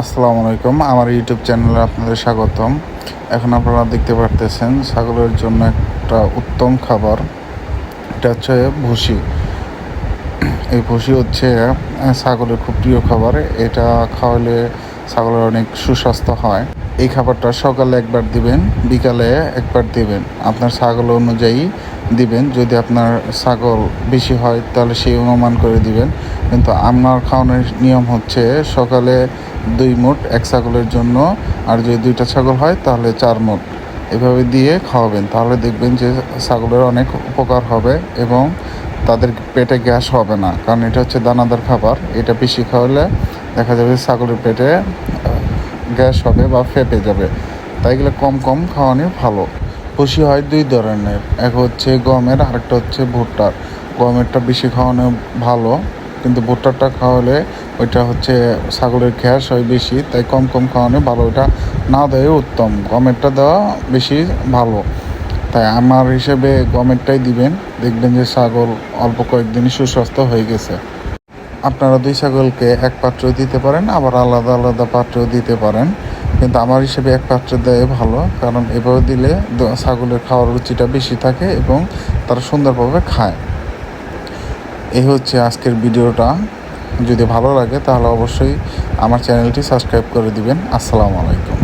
আসসালামু আলাইকুম। আমার ইউটিউব চ্যানেলে আপনাদের স্বাগতম। এখন আপনারা দেখতে পারতেছেন, ছাগলের জন্য একটা উত্তম খাবার। এটা হচ্ছে ভুসি। এই ভুসি হচ্ছে ছাগলের খুব প্রিয় খাবার। এটা খাওয়ালে ছাগলের অনেক সুস্বাস্থ্য হয়। এই খাবারটা সকালে একবার দিবেন, বিকালে একবার দিবেন। আপনার ছাগল অনুযায়ী দিবেন। যদি আপনার ছাগল বেশি হয়, তাহলে সেই অনুমান করে দিবেন। কিন্তু আমার খাওয়ানোর নিয়ম হচ্ছে সকালে দুই মুঠ এক ছাগলের জন্য, আর যদি দুইটা ছাগল হয় তাহলে চার মুঠ। এভাবে দিয়ে খাওয়াবেন, তাহলে দেখবেন যে ছাগলের অনেক উপকার হবে এবং তাদের পেটে গ্যাস হবে না। কারণ এটা হচ্ছে দানাদার খাবার, এটা বেশি খাওয়ালে দেখা যাবে ছাগলের পেটে গ্যাস হবে বা ফেপে যাবে। তাই এগুলো কম কম খাওয়ানো ভালো। খুশি হয় দুই ধরনের, এক হচ্ছে গমের, আরেকটা হচ্ছে ভুট্টার। গমেরটা বেশি খাওয়ানো ভালো। কিন্তু ভুট্টারটা খাওয়ালে ওইটা হচ্ছে ছাগলের গ্যাস হয় বেশি, তাই কম কম খাওয়ানো ভালো। ওইটা না দেওয়াই উত্তম। গমেরটা দেওয়া বেশি ভালো। তাই আমার হিসেবে গমেরটাই দিবেন। দেখবেন যে ছাগল অল্প কয়েকদিনই সুস্বাস্থ্য হয়ে গেছে। আপনারা দুই ছাগলকে এক পাত্র দিতে পারেন, আবার আলাদা আলাদা পাত্র দিতে পারেন। কিন্তু আমার হিসেবে এক পাত্র দেয় ভালো, কারণ এভাবে দিলে ছাগলের খাওয়ার রুচিটা বেশি থাকে এবং তারা সুন্দরভাবে খায়। এই হচ্ছে আজকের ভিডিওটা। যদি ভালো লাগে তাহলে অবশ্যই আমার চ্যানেলটি সাবস্ক্রাইব করে দিবেন। আসসালামু আলাইকুম।